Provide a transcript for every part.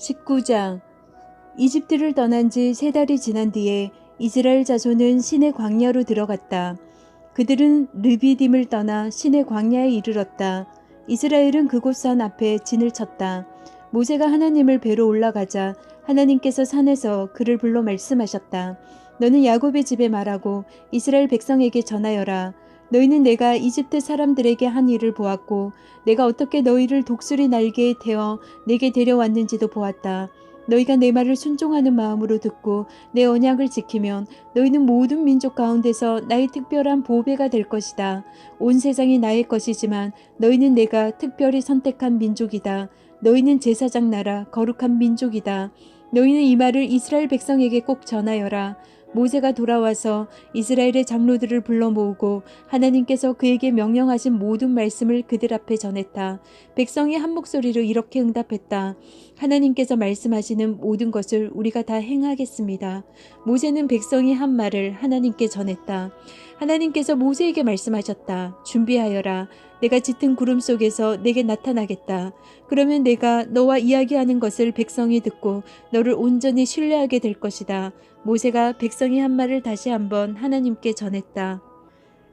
19장 이집트를 떠난 지 세 달이 지난 뒤에 이스라엘 자손은 신의 광야로 들어갔다. 그들은 르비딤을 떠나 신의 광야에 이르렀다. 이스라엘은 그곳 산 앞에 진을 쳤다. 모세가 하나님을 뵈러 올라가자 하나님께서 산에서 그를 불러 말씀하셨다. 너는 야곱의 집에 말하고 이스라엘 백성에게 전하여라. 너희는 내가 이집트 사람들에게 한 일을 보았고 내가 어떻게 너희를 독수리 날개에 태워 내게 데려왔는지도 보았다. 너희가 내 말을 순종하는 마음으로 듣고 내 언약을 지키면 너희는 모든 민족 가운데서 나의 특별한 보배가 될 것이다. 온 세상이 나의 것이지만 너희는 내가 특별히 선택한 민족이다. 너희는 제사장 나라 거룩한 민족이다. 너희는 이 말을 이스라엘 백성에게 꼭 전하여라. 모세가 돌아와서 이스라엘의 장로들을 불러 모으고 하나님께서 그에게 명령하신 모든 말씀을 그들 앞에 전했다. 백성이 한 목소리로 이렇게 응답했다. 하나님께서 말씀하시는 모든 것을 우리가 다 행하겠습니다. 모세는 백성이 한 말을 하나님께 전했다. 하나님께서 모세에게 말씀하셨다. 준비하여라. 내가 짙은 구름 속에서 내게 나타나겠다. 그러면 내가 너와 이야기하는 것을 백성이 듣고 너를 온전히 신뢰하게 될 것이다. 모세가 백성이 한 말을 다시 한번 하나님께 전했다.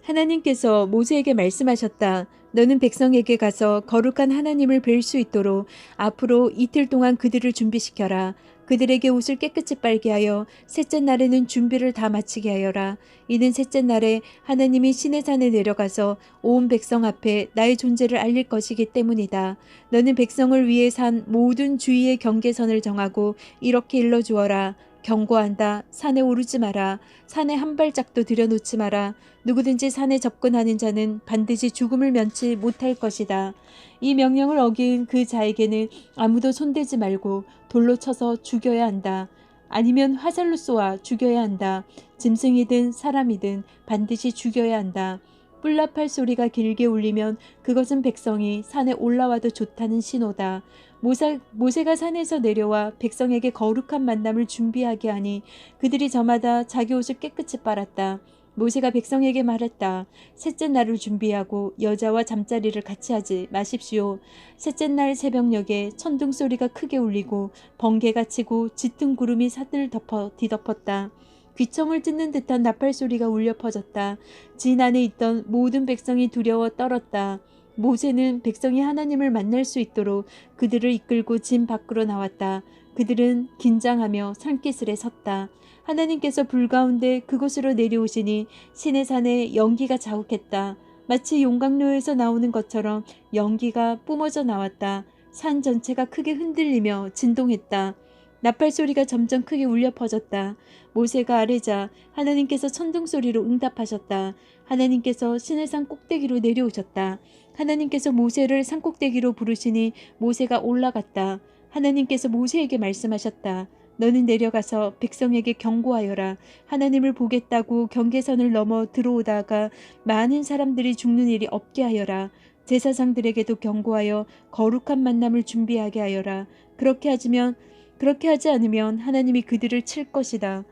하나님께서 모세에게 말씀하셨다. 너는 백성에게 가서 거룩한 하나님을 뵐 수 있도록 앞으로 이틀 동안 그들을 준비시켜라. 그들에게 옷을 깨끗이 빨게 하여 셋째 날에는 준비를 다 마치게 하여라. 이는 셋째 날에 하나님이 신의 산에 내려가서 온 백성 앞에 나의 존재를 알릴 것이기 때문이다. 너는 백성을 위해 산 모든 주위의 경계선을 정하고 이렇게 일러 주어라. 경고한다. 산에 오르지 마라. 산에 한 발짝도 들여놓지 마라. 누구든지 산에 접근하는 자는 반드시 죽음을 면치 못할 것이다. 이 명령을 어긴 그 자에게는 아무도 손대지 말고 돌로 쳐서 죽여야 한다. 아니면 화살로 쏘아 죽여야 한다. 짐승이든 사람이든 반드시 죽여야 한다. 뿔나팔 소리가 길게 울리면 그것은 백성이 산에 올라와도 좋다는 신호다. 모사, 모세 가 산에서 내려와 백성에게 거룩한 만남을 준비하게 하니 그들이 저마다 자기 옷을 깨끗이 빨았다. 모세가 백성에게 말했다. 셋째 날을 준비하고 여자와 잠자리를 같이 하지 마십시오. 셋째 날 새벽녘에 천둥 소리가 크게 울리고 번개가 치고 짙은 구름이 산을 덮어 뒤덮었다. 귀청을 찢는 듯한 나팔 소리가 울려 퍼졌다. 진 안에 있던 모든 백성이 두려워 떨었다. 모세는 백성이 하나님을 만날 수 있도록 그들을 이끌고 진 밖으로 나왔다. 그들은 긴장하며 산기슬에 섰다. 하나님께서 불 가운데 그곳으로 내려오시니 신의 산에 연기가 자욱했다. 마치 용광로에서 나오는 것처럼 연기가 뿜어져 나왔다. 산 전체가 크게 흔들리며 진동했다. 나팔 소리가 점점 크게 울려 퍼졌다. 모세가 아뢰자 하나님께서 천둥 소리로 응답하셨다. 하나님께서 신의 산 꼭대기로 내려오셨다. 하나님께서 모세를 산 꼭대기로 부르시니 모세가 올라갔다. 하나님께서 모세에게 말씀하셨다. 너는 내려가서 백성에게 경고하여라. 하나님을 보겠다고 경계선을 넘어 들어오다가 많은 사람들이 죽는 일이 없게 하여라. 제사장들에게도 경고하여 거룩한 만남을 준비하게 하여라. 그렇게 하지면 그렇게 하지 않으면 하나님이 그들을 칠 것이다.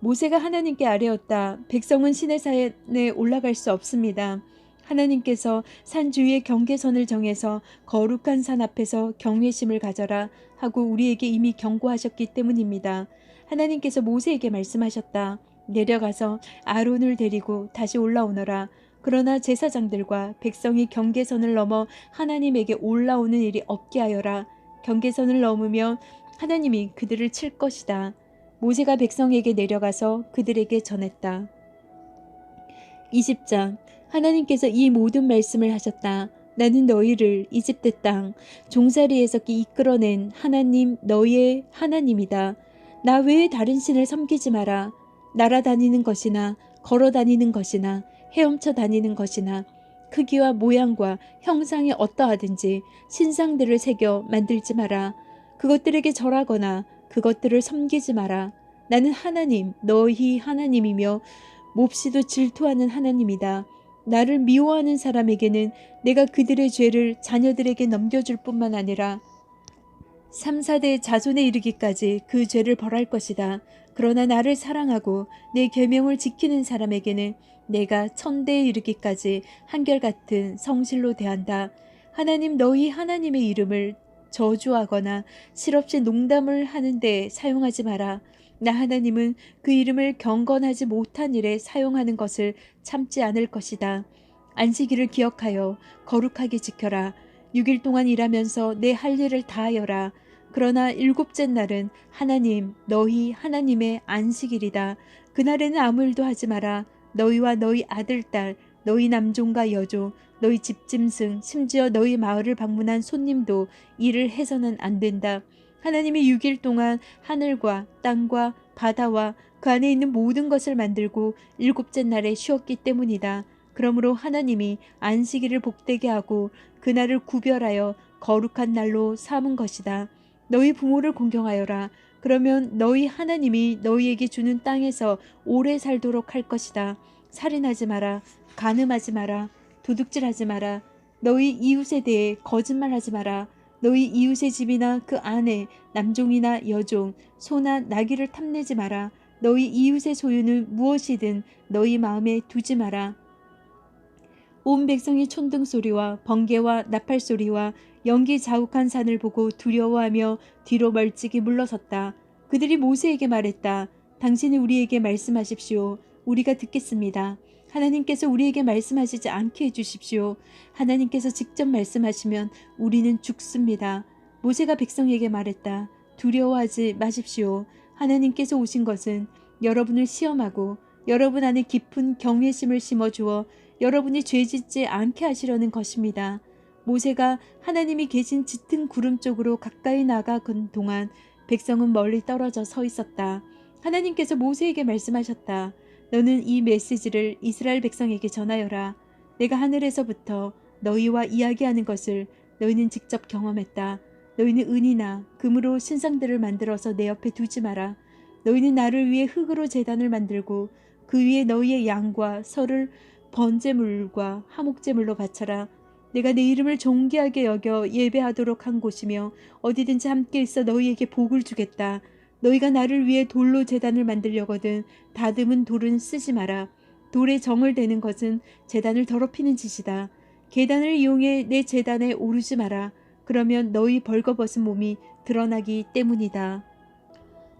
모세가 하나님께 아뢰었다. 백성은 신의 산에 올라갈 수 없습니다. 하나님께서 산 주위의 경계선을 정해서 거룩한 산 앞에서 경외심을 가져라 하고 우리에게 이미 경고하셨기 때문입니다. 하나님께서 모세에게 말씀하셨다. 내려가서 아론을 데리고 다시 올라오너라. 그러나 제사장들과 백성이 경계선을 넘어 하나님에게 올라오는 일이 없게 하여라. 경계선을 넘으면 하나님이 그들을 칠 것이다. 모세가 백성에게 내려가서 그들에게 전했다. 20장 하나님께서 이 모든 말씀을 하셨다. 나는 너희를 이집트 땅 종살이에서 이끌어낸 하나님 너희의 하나님이다. 나 외에 다른 신을 섬기지 마라. 날아다니는 것이나 걸어 다니는 것이나 헤엄쳐 다니는 것이나 크기와 모양과 형상이 어떠하든지 신상들을 새겨 만들지 마라. 그것들에게 절하거나 그것들을 섬기지 마라. 나는 하나님, 너희 하나님이며 몹시도 질투하는 하나님이다. 나를 미워하는 사람에게는 내가 그들의 죄를 자녀들에게 넘겨줄 뿐만 아니라 3, 4대 자손에 이르기까지 그 죄를 벌할 것이다. 그러나 나를 사랑하고 내 계명을 지키는 사람에게는 내가 천대에 이르기까지 한결같은 성실로 대한다. 하나님 너희 하나님의 이름을 저주하거나 실없이 농담을 하는데 사용하지 마라. 나 하나님은 그 이름을 경건하지 못한 일에 사용하는 것을 참지 않을 것이다. 안식일을 기억하여 거룩하게 지켜라. 6일 동안 일하면서 내 할 일을 다하여라. 그러나 일곱째 날은 하나님, 너희 하나님의 안식일이다. 그날에는 아무 일도 하지 마라. 너희와 너희 아들, 딸, 너희 남종과 여종, 너희 집짐승, 심지어 너희 마을을 방문한 손님도 일을 해서는 안 된다. 하나님이 6일 동안 하늘과 땅과 바다와 그 안에 있는 모든 것을 만들고 일곱째 날에 쉬었기 때문이다. 그러므로 하나님이 안식일을 복되게 하고 그날을 구별하여 거룩한 날로 삼은 것이다. 너희 부모를 공경하여라. 그러면 너희 하나님이 너희에게 주는 땅에서 오래 살도록 할 것이다. 살인하지 마라. 간음하지 마라. 도둑질하지 마라. 너희 이웃에 대해 거짓말하지 마라. 너희 이웃의 집이나 그 안에 남종이나 여종, 소나 나귀를 탐내지 마라. 너희 이웃의 소유는 무엇이든 너희 마음에 두지 마라. 온 백성이 촌등 소리와 번개와 나팔 소리와 연기 자욱한 산을 보고 두려워하며 뒤로 멀찍이 물러섰다. 그들이 모세에게 말했다. 당신이 우리에게 말씀하십시오. 우리가 듣겠습니다. 하나님께서 우리에게 말씀하시지 않게 해주십시오. 하나님께서 직접 말씀하시면 우리는 죽습니다. 모세가 백성에게 말했다. 두려워하지 마십시오. 하나님께서 오신 것은 여러분을 시험하고 여러분 안에 깊은 경외심을 심어주어 여러분이 죄 짓지 않게 하시려는 것입니다. 모세가 하나님이 계신 짙은 구름 쪽으로 가까이 나가건 동안 백성은 멀리 떨어져 서 있었다. 하나님께서 모세에게 말씀하셨다. 너는 이 메시지를 이스라엘 백성에게 전하여라. 내가 하늘에서부터 너희와 이야기하는 것을 너희는 직접 경험했다. 너희는 은이나 금으로 신상들을 만들어서 내 옆에 두지 마라. 너희는 나를 위해 흙으로 재단을 만들고 그 위에 너희의 양과 설을 번제물과 하목제물로 바쳐라. 내가 내 이름을 존귀하게 여겨 예배하도록 한 곳이며 어디든지 함께 있어 너희에게 복을 주겠다. 너희가 나를 위해 돌로 재단을 만들려거든 다듬은 돌은 쓰지 마라. 돌에 정을 대는 것은 재단을 더럽히는 짓이다. 계단을 이용해 내 재단에 오르지 마라. 그러면 너희 벌거벗은 몸이 드러나기 때문이다.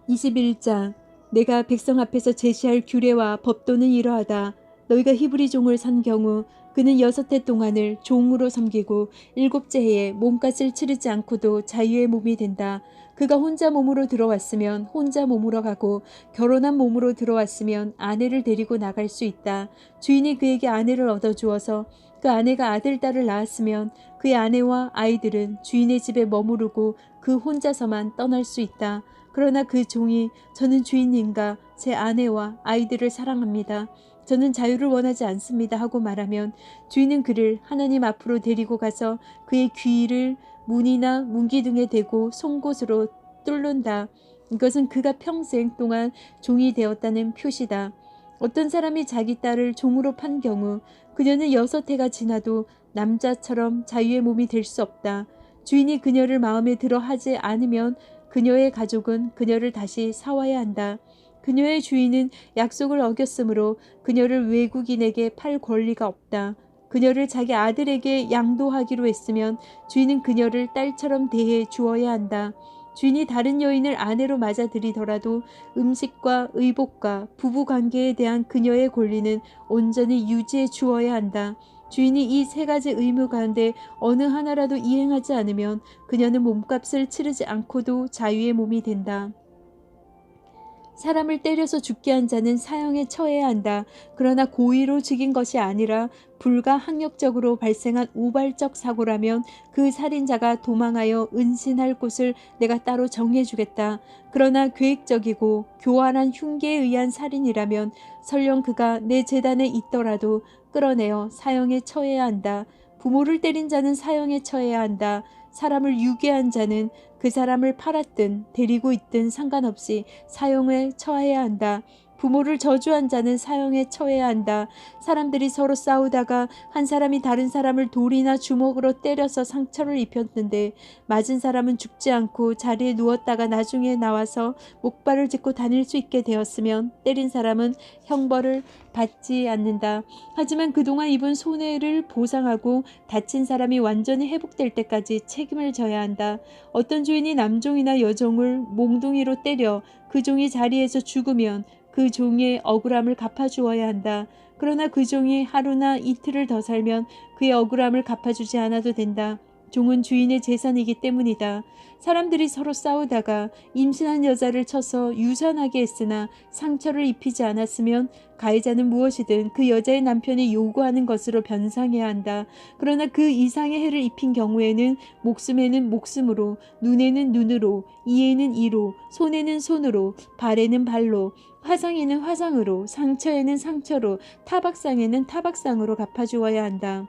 21장 내가 백성 앞에서 제시할 규례와 법도는 이러하다. 너희가 히브리 종을 산 경우 그는 여섯 해 동안을 종으로 섬기고 일곱째 해에 몸값을 치르지 않고도 자유의 몸이 된다. 그가 혼자 몸으로 들어왔으면 혼자 몸으로 가고 결혼한 몸으로 들어왔으면 아내를 데리고 나갈 수 있다. 주인이 그에게 아내를 얻어 주어서 그 아내가 아들, 딸을 낳았으면 그의 아내와 아이들은 주인의 집에 머무르고 그 혼자서만 떠날 수 있다. 그러나 그 종이 저는 주인님과 제 아내와 아이들을 사랑합니다. 저는 자유를 원하지 않습니다 하고 말하면 주인은 그를 하나님 앞으로 데리고 가서 그의 귀를 문이나 문기 등에 대고 송곳으로 뚫는다. 이것은 그가 평생 동안 종이 되었다는 표시다. 어떤 사람이 자기 딸을 종으로 판 경우 그녀는 여섯 해가 지나도 남자처럼 자유의 몸이 될 수 없다. 주인이 그녀를 마음에 들어 하지 않으면 그녀의 가족은 그녀를 다시 사와야 한다. 그녀의 주인은 약속을 어겼으므로 그녀를 외국인에게 팔 권리가 없다. 그녀를 자기 아들에게 양도하기로 했으면 주인은 그녀를 딸처럼 대해 주어야 한다. 주인이 다른 여인을 아내로 맞아들이더라도 음식과 의복과 부부 관계에 대한 그녀의 권리는 온전히 유지해 주어야 한다. 주인이 이 세 가지 의무 가운데 어느 하나라도 이행하지 않으면 그녀는 몸값을 치르지 않고도 자유의 몸이 된다. 사람을 때려서 죽게 한 자는 사형에 처해야 한다. 그러나 고의로 죽인 것이 아니라 불가 학력적으로 발생한 우발적 사고라면 그 살인자가 도망하여 은신할 곳을 내가 따로 정해주겠다. 그러나 계획적이고 교활한 흉계에 의한 살인이라면 설령 그가 내 재단에 있더라도 끌어내어 사형에 처해야 한다. 부모를 때린 자는 사형에 처해야 한다. 사람을 유괴한 자는 그 사람을 팔았든 데리고 있든 상관없이 사용에 처해야 한다. 부모를 저주한 자는 사형에 처해야 한다. 사람들이 서로 싸우다가 한 사람이 다른 사람을 돌이나 주먹으로 때려서 상처를 입혔는데 맞은 사람은 죽지 않고 자리에 누웠다가 나중에 나와서 목발을 짚고 다닐 수 있게 되었으면 때린 사람은 형벌을 받지 않는다. 하지만 그동안 입은 손해를 보상하고 다친 사람이 완전히 회복될 때까지 책임을 져야 한다. 어떤 주인이 남종이나 여종을 몽둥이로 때려 그 종이 자리에서 죽으면 그 종의 억울함을 갚아주어야 한다. 그러나 그 종이 하루나 이틀을 더 살면 그의 억울함을 갚아주지 않아도 된다. 종은 주인의 재산이기 때문이다. 사람들이 서로 싸우다가 임신한 여자를 쳐서 유산하게 했으나 상처를 입히지 않았으면 가해자는 무엇이든 그 여자의 남편이 요구하는 것으로 변상해야 한다. 그러나 그 이상의 해를 입힌 경우에는 목숨에는 목숨으로, 눈에는 눈으로, 이에는 이로, 손에는 손으로, 발에는 발로, 화상에는 화상으로, 상처에는 상처로, 타박상에는 타박상으로 갚아주어야 한다.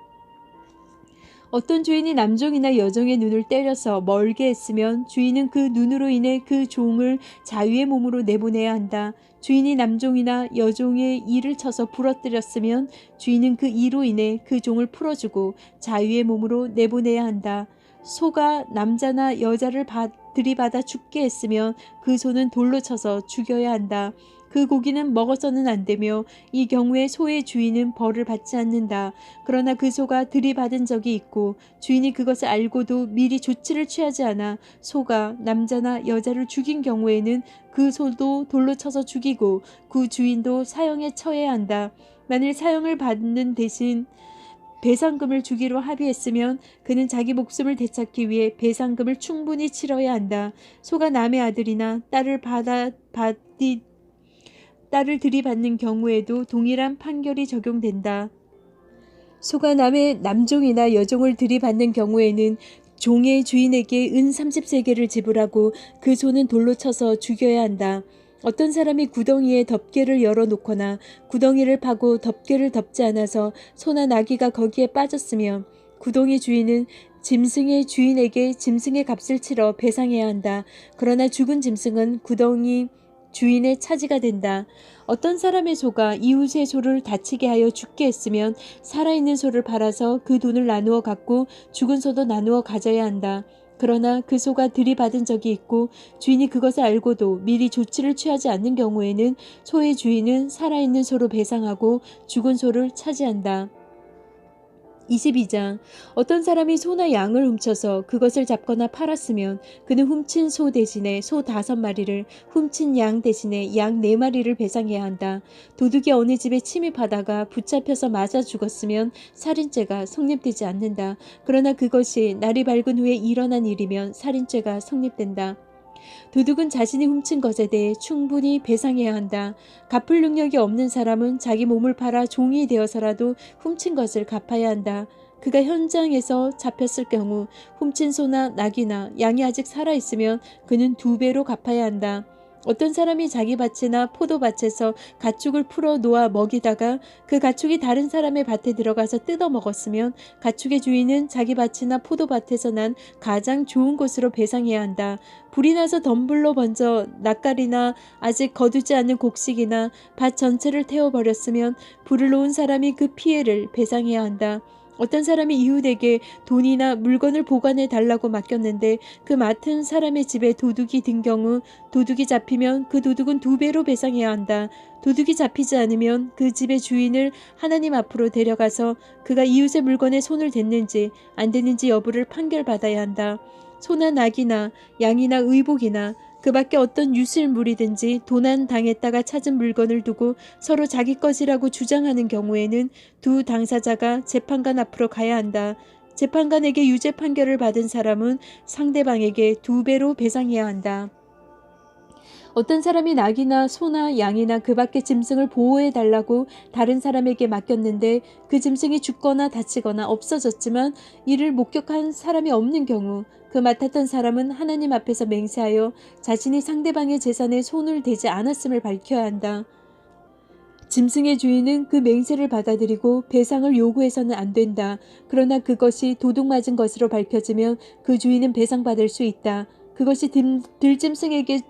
어떤 주인이 남종이나 여종의 눈을 때려서 멀게 했으면 주인은 그 눈으로 인해 그 종을 자유의 몸으로 내보내야 한다. 주인이 남종이나 여종의 이를 쳐서 부러뜨렸으면 주인은 그 이로 인해 그 종을 풀어주고 자유의 몸으로 내보내야 한다. 소가 남자나 여자를 받, 들이받아 죽게 했으면 그 소는 돌로 쳐서 죽여야 한다. 그 고기는 먹어서는 안 되며 이 경우에 소의 주인은 벌을 받지 않는다. 그러나 그 소가 들이받은 적이 있고 주인이 그것을 알고도 미리 조치를 취하지 않아 소가 남자나 여자를 죽인 경우에는 그 소도 돌로 쳐서 죽이고 그 주인도 사형에 처해야 한다. 만일 사형을 받는 대신 배상금을 주기로 합의했으면 그는 자기 목숨을 되찾기 위해 배상금을 충분히 치러야 한다. 소가 남의 아들이나 딸을 받아 받디 딸을 들이받는 경우에도 동일한 판결이 적용된다. 소가 남의 남종이나 여종을 들이받는 경우에는 종의 주인에게 은 30세계를 지불하고 그 소는 돌로 쳐서 죽여야 한다. 어떤 사람이 구덩이에 덮개를 열어놓거나 구덩이를 파고 덮개를 덮지 않아서 소나 나귀가 거기에 빠졌으면 구덩이 주인은 짐승의 주인에게 짐승의 값을 치러 배상해야 한다. 그러나 죽은 짐승은 구덩이 주인의 차지가 된다. 어떤 사람의 소가 이웃의 소를 다치게 하여 죽게 했으면 살아있는 소를 팔아서 그 돈을 나누어 갖고 죽은 소도 나누어 가져야 한다. 그러나 그 소가 들이받은 적이 있고 주인이 그것을 알고도 미리 조치를 취하지 않는 경우에는 소의 주인은 살아있는 소로 배상하고 죽은 소를 차지한다. 22장 어떤 사람이 소나 양을 훔쳐서 그것을 잡거나 팔았으면 그는 훔친 소 대신에 소 다섯 마리를 훔친 양 대신에 양 네 마리를 배상해야 한다. 도둑이 어느 집에 침입하다가 붙잡혀서 맞아 죽었으면 살인죄가 성립되지 않는다. 그러나 그것이 날이 밝은 후에 일어난 일이면 살인죄가 성립된다. 도둑은 자신이 훔친 것에 대해 충분히 배상해야 한다. 갚을 능력이 없는 사람은 자기 몸을 팔아 종이 되어서라도 훔친 것을 갚아야 한다. 그가 현장에서 잡혔을 경우 훔친 소나 낙이나 양이 아직 살아있으면 그는 두 배로 갚아야 한다. 어떤 사람이 자기 밭이나 포도밭에서 가축을 풀어 놓아 먹이다가 그 가축이 다른 사람의 밭에 들어가서 뜯어 먹었으면 가축의 주인은 자기 밭이나 포도밭에서 난 가장 좋은 곳으로 배상해야 한다. 불이 나서 덤불로 번져 낯가리나 아직 거두지 않은 곡식이나 밭 전체를 태워버렸으면 불을 놓은 사람이 그 피해를 배상해야 한다. 어떤 사람이 이웃에게 돈이나 물건을 보관해 달라고 맡겼는데 그 맡은 사람의 집에 도둑이 든 경우 도둑이 잡히면 그 도둑은 두 배로 배상해야 한다. 도둑이 잡히지 않으면 그 집의 주인을 하나님 앞으로 데려가서 그가 이웃의 물건에 손을 댔는지 안 댔는지 여부를 판결받아야 한다. 소나 낙이나 양이나 의복이나 그 밖에 어떤 유실물이든지 도난 당했다가 찾은 물건을 두고 서로 자기 것이라고 주장하는 경우에는 두 당사자가 재판관 앞으로 가야 한다. 재판관에게 유죄 판결을 받은 사람은 상대방에게 두 배로 배상해야 한다. 어떤 사람이 낙이나 소나 양이나 그 밖의 짐승을 보호해 달라고 다른 사람에게 맡겼는데 그 짐승이 죽거나 다치거나 없어졌지만 이를 목격한 사람이 없는 경우 그 맡았던 사람은 하나님 앞에서 맹세하여 자신이 상대방의 재산에 손을 대지 않았음을 밝혀야 한다. 짐승의 주인은 그 맹세를 받아들이고 배상을 요구해서는 안 된다. 그러나 그것이 도둑 맞은 것으로 밝혀지면 그 주인은 배상받을 수 있다. 그것이 들, 들짐승에게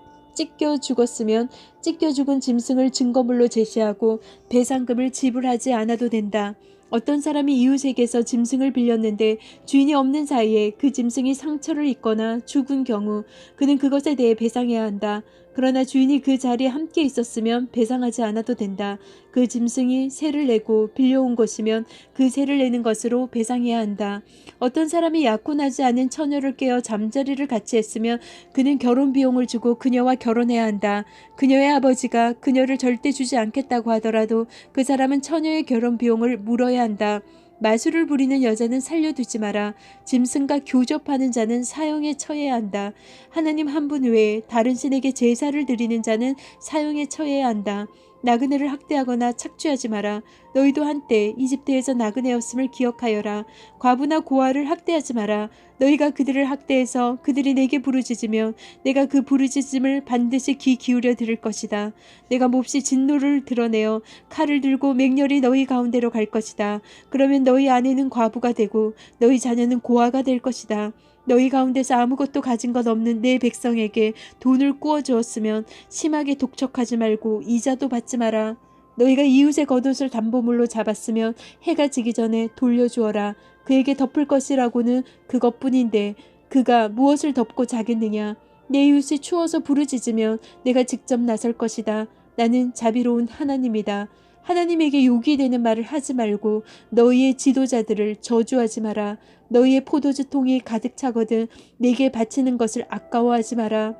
찢겨 죽었으면 찢겨 죽은 짐승을 증거물로 제시하고 배상금을 지불하지 않아도 된다. 어떤 사람이 이웃에게서 짐승을 빌렸는데 주인이 없는 사이에 그 짐승이 상처를 입거나 죽은 경우 그는 그것에 대해 배상해야 한다. 그러나 주인이 그 자리에 함께 있었으면 배상하지 않아도 된다. 그 짐승이 세를 내고 빌려온 것이면 그 세를 내는 것으로 배상해야 한다. 어떤 사람이 약혼하지 않은 처녀를 깨어 잠자리를 같이 했으면 그는 결혼 비용을 주고 그녀와 결혼해야 한다. 그녀의 아버지가 그녀를 절대 주지 않겠다고 하더라도 그 사람은 처녀의 결혼 비용을 물어야 한다. 마술을 부리는 여자는 살려두지 마라. 짐승과 교접하는 자는 사형에 처해야 한다. 하나님 한 분 외에 다른 신에게 제사를 드리는 자는 사형에 처해야 한다. 나그네를 학대하거나 착취하지 마라. 너희도 한때 이집트에서 나그네였음을 기억하여라. 과부나 고아를 학대하지 마라. 너희가 그들을 학대해서 그들이 내게 부르짖으면 내가 그 부르짖음을 반드시 귀 기울여 들을 것이다. 내가 몹시 진노를 드러내어 칼을 들고 맹렬히 너희 가운데로 갈 것이다. 그러면 너희 아내는 과부가 되고 너희 자녀는 고아가 될 것이다. 너희 가운데서 아무것도 가진 것 없는 내 백성에게 돈을 꾸어 주었으면 심하게 독촉하지 말고 이자도 받지 마라. 너희가 이웃의 겉옷을 담보물로 잡았으면 해가 지기 전에 돌려주어라. 그에게 덮을 것이라고는 그것뿐인데 그가 무엇을 덮고 자겠느냐. 내 이웃이 추워서 부르짖으면 내가 직접 나설 것이다. 나는 자비로운 하나님이다. 하나님에게 욕이 되는 말을 하지 말고 너희의 지도자들을 저주하지 마라. 너희의 포도주 통이 가득 차거든 내게 바치는 것을 아까워하지 마라.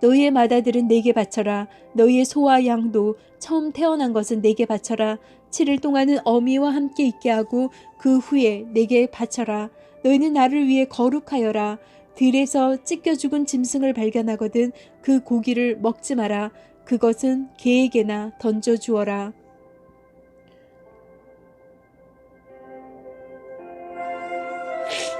너희의 마다들은 내게 바쳐라. 너희의 소와 양도 처음 태어난 것은 내게 바쳐라. 7일 동안은 어미와 함께 있게 하고 그 후에 내게 바쳐라. 너희는 나를 위해 거룩하여라. 들에서 찢겨 죽은 짐승을 발견하거든 그 고기를 먹지 마라. 그것은 개에게나 던져 주어라. Yeah.